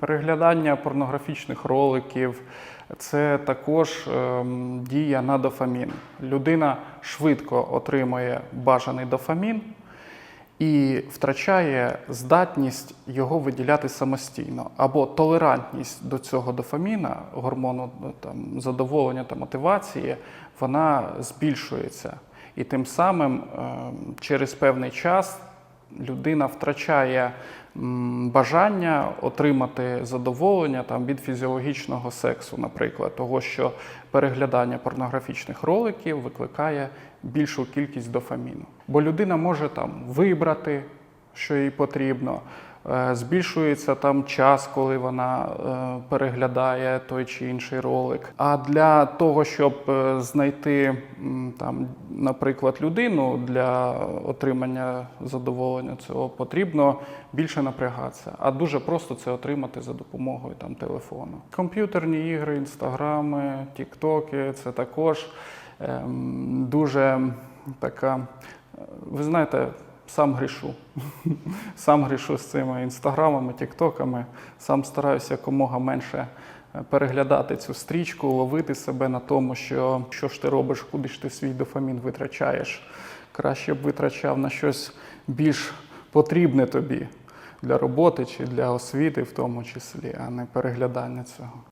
Переглядання порнографічних роликів це також ем, дія на дофамін. Людина швидко отримує бажаний дофамін і втрачає здатність його виділяти самостійно, або толерантність до цього дофаміна, гормону ну, там, задоволення та мотивації, вона збільшується. І тим самим ем, через певний час людина втрачає бажання отримати задоволення там, від фізіологічного сексу, наприклад, того, що переглядання порнографічних роликів викликає більшу кількість дофаміну. Бо людина може там вибрати, що їй потрібно. Е, Збільшується там час, коли вона е, переглядає той чи інший ролик. А для того, щоб е, знайти там, наприклад, людину для отримання задоволення цього, потрібно більше напрягатися. А дуже просто це отримати за допомогою там телефону. Комп'ютерні ігри, інстаграми, тіктоки це також ем, дуже така. Ви знаєте, сам грішу. Сам грішу з цими інстаграмами, тіктоками. Сам стараюся якомога менше е, переглядати цю стрічку, ловити себе на тому, що що ж ти робиш, куди ж ти свій дофамін витрачаєш. Краще б витрачав на щось більш потрібне тобі для роботи чи для освіти, в тому числі, а не переглядання цього.